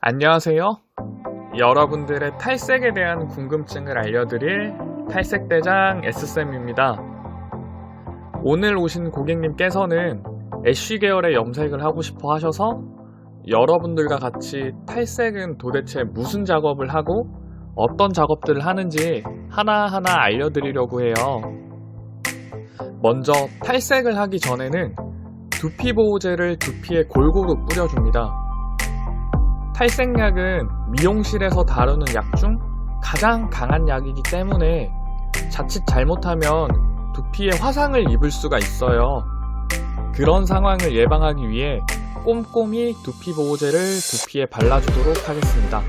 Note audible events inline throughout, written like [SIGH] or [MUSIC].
안녕하세요. 여러분들의 탈색에 대한 궁금증을 알려드릴 탈색대장 S쌤입니다. 오늘 오신 고객님께서는 애쉬 계열의 염색을 하고 싶어 하셔서 여러분들과 같이 탈색은 도대체 무슨 작업을 하고 어떤 작업들을 하는지 하나하나 알려드리려고 해요. 먼저 탈색을 하기 전에는 두피 보호제를 두피에 골고루 뿌려줍니다. 탈색약은 미용실에서 다루는 약 중 가장 강한 약이기 때문에 자칫 잘못하면 두피에 화상을 입을 수가 있어요. 그런 상황을 예방하기 위해 꼼꼼히 두피 보호제를 두피에 발라주도록 하겠습니다.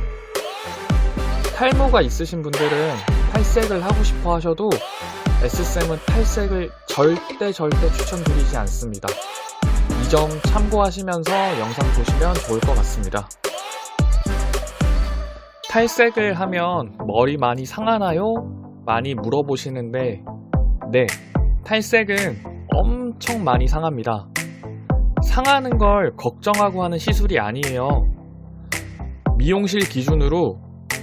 탈모가 있으신 분들은 탈색을 하고 싶어 하셔도 S쌤은 탈색을 절대 절대 추천드리지 않습니다. 이 점 참고하시면서 영상 보시면 좋을 것 같습니다. 탈색을 하면 머리 많이 상하나요? 많이 물어보시는데, 네, 탈색은 엄청 많이 상합니다. 상하는 걸 걱정하고 하는 시술이 아니에요. 미용실 기준으로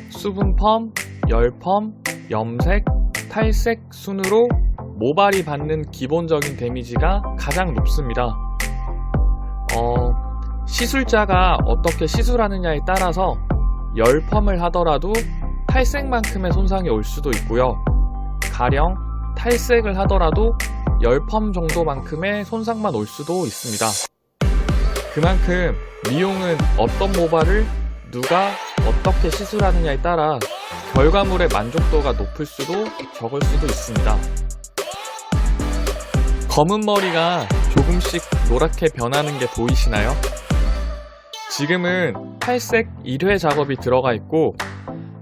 수분펌, 열펌, 염색, 탈색 순으로 모발이 받는 기본적인 데미지가 가장 높습니다. 어, 시술자가 어떻게 시술하느냐에 따라서 열펌을 하더라도 탈색만큼의 손상이 올 수도 있고요. 가령 탈색을 하더라도 열펌 정도만큼의 손상만 올 수도 있습니다. 그만큼 미용은 어떤 모발을 누가 어떻게 시술하느냐에 따라 결과물의 만족도가 높을 수도 적을 수도 있습니다. 검은 머리가 조금씩 노랗게 변하는 게 보이시나요? 지금은 탈색 1회 작업이 들어가 있고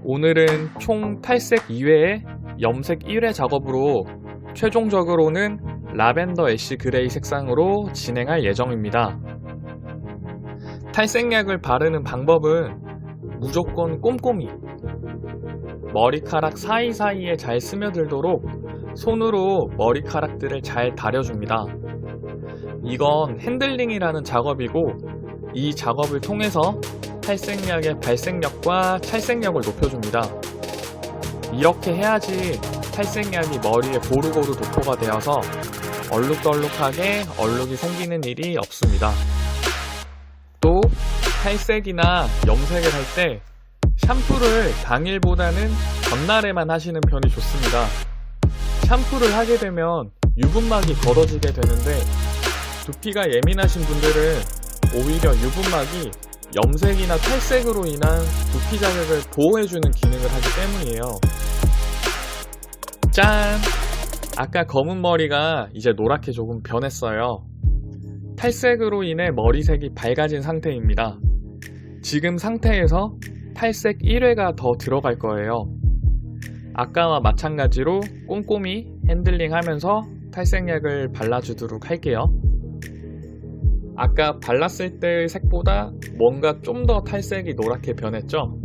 오늘은 총 탈색 2회에 염색 1회 작업으로 최종적으로는 라벤더 애쉬 그레이 색상으로 진행할 예정입니다. 탈색약을 바르는 방법은 무조건 꼼꼼히 머리카락 사이사이에 잘 스며들도록 손으로 머리카락들을 잘 다려줍니다. 이건 핸들링이라는 작업이고 이 작업을 통해서 탈색약의 발색력과 찰색력을 높여줍니다. 이렇게 해야지 탈색약이 머리에 고루고루 도포가 되어서 얼룩덜룩하게 얼룩이 생기는 일이 없습니다. 또 탈색이나 염색을 할 때 샴푸를 당일보다는 전날에만 하시는 편이 좋습니다. 샴푸를 하게 되면 유분막이 걷어지게 되는데 두피가 예민하신 분들은 오히려 유분막이 염색이나 탈색으로 인한 두피 자극을 보호해주는 기능을 하기 때문이에요. 짠! 아까 검은 머리가 이제 노랗게 조금 변했어요. 탈색으로 인해 머리색이 밝아진 상태입니다. 지금 상태에서 탈색 1회가 더 들어갈 거예요. 아까와 마찬가지로 꼼꼼히 핸들링 하면서 탈색약을 발라주도록 할게요. 아까 발랐을 때의 색보다 뭔가 좀 더 탈색이 노랗게 변했죠?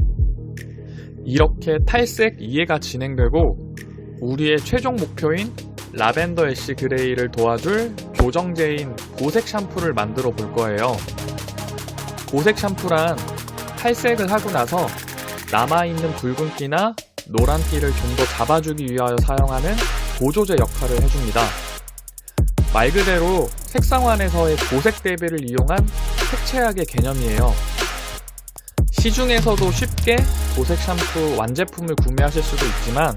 이렇게 탈색 2회가 진행되고 우리의 최종 목표인 라벤더 애쉬 그레이를 도와줄 조정제인 보색 샴푸를 만들어 볼 거예요. 보색 샴푸란 탈색을 하고 나서 남아있는 붉은기나 노란기를 좀 더 잡아주기 위하여 사용하는 보조제 역할을 해줍니다. 말 그대로 색상환에서의 보색 대비를 이용한 색채약의 개념이에요. 시중에서도 쉽게 보색 샴푸 완제품을 구매하실 수도 있지만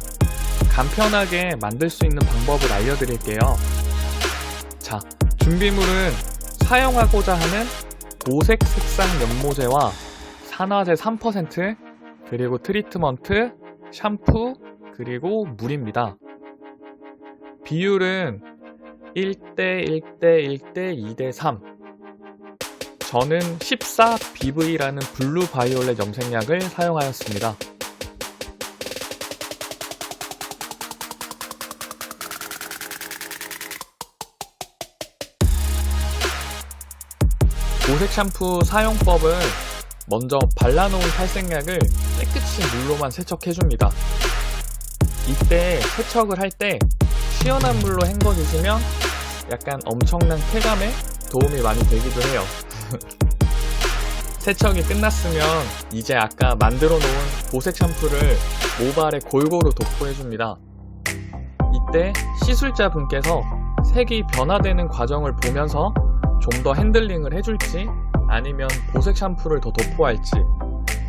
간편하게 만들 수 있는 방법을 알려드릴게요. 자, 준비물은 사용하고자 하는 보색 색상 연모제와 산화제 3% 그리고 트리트먼트, 샴푸, 그리고 물입니다. 비율은 1대 1대 1대 2대 3. 저는 14BV라는 블루 바이올렛 염색약을 사용하였습니다. 보색 샴푸 사용법은 먼저 발라놓은 탈색약을 깨끗이 물로만 세척해줍니다. 이때 세척을 할 때 시원한 물로 헹궈주시면 약간 엄청난 쾌감에 도움이 많이 되기도 해요. [LAUGHS] 세척이 끝났으면 이제 아까 만들어 놓은 보색 샴푸를 모발에 골고루 도포해 줍니다. 이때 시술자 분께서 색이 변화되는 과정을 보면서 좀 더 핸들링을 해줄지 아니면 보색 샴푸를 더 도포할지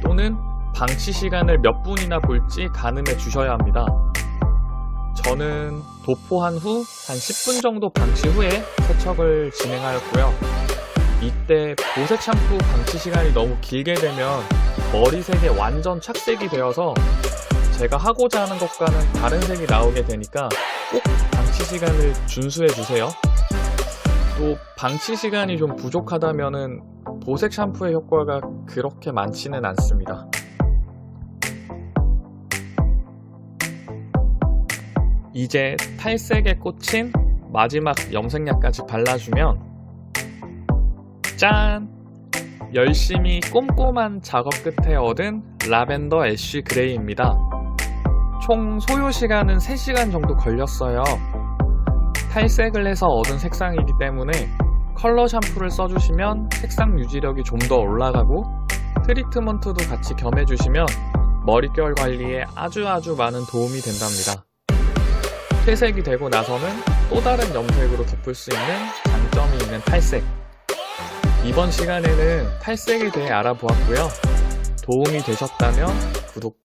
또는 방치 시간을 몇 분이나 볼지 가늠해 주셔야 합니다. 저는 도포한 후 한 10분 정도 방치 후에 세척을 진행하였고요. 이때 보색 샴푸 방치 시간이 너무 길게 되면 머리색에 완전 착색이 되어서 제가 하고자 하는 것과는 다른 색이 나오게 되니까 꼭 방치 시간을 준수해 주세요. 또 방치 시간이 좀 부족하다면은 보색 샴푸의 효과가 그렇게 많지는 않습니다. 이제 탈색에 꽂힌 마지막 염색약까지 발라주면 짠! 열심히 꼼꼼한 작업 끝에 얻은 라벤더 애쉬 그레이입니다. 총 소요 시간은 3시간 정도 걸렸어요. 탈색을 해서 얻은 색상이기 때문에 컬러 샴푸를 써주시면 색상 유지력이 좀 더 올라가고 트리트먼트도 같이 겸해주시면 머릿결 관리에 아주 아주 많은 도움이 된답니다. 퇴색이 되고 나서는 또 다른 염색으로 덮을 수 있는 장점이 있는 탈색. 이번 시간에는 탈색에 대해 알아보았고요. 도움이 되셨다면 구독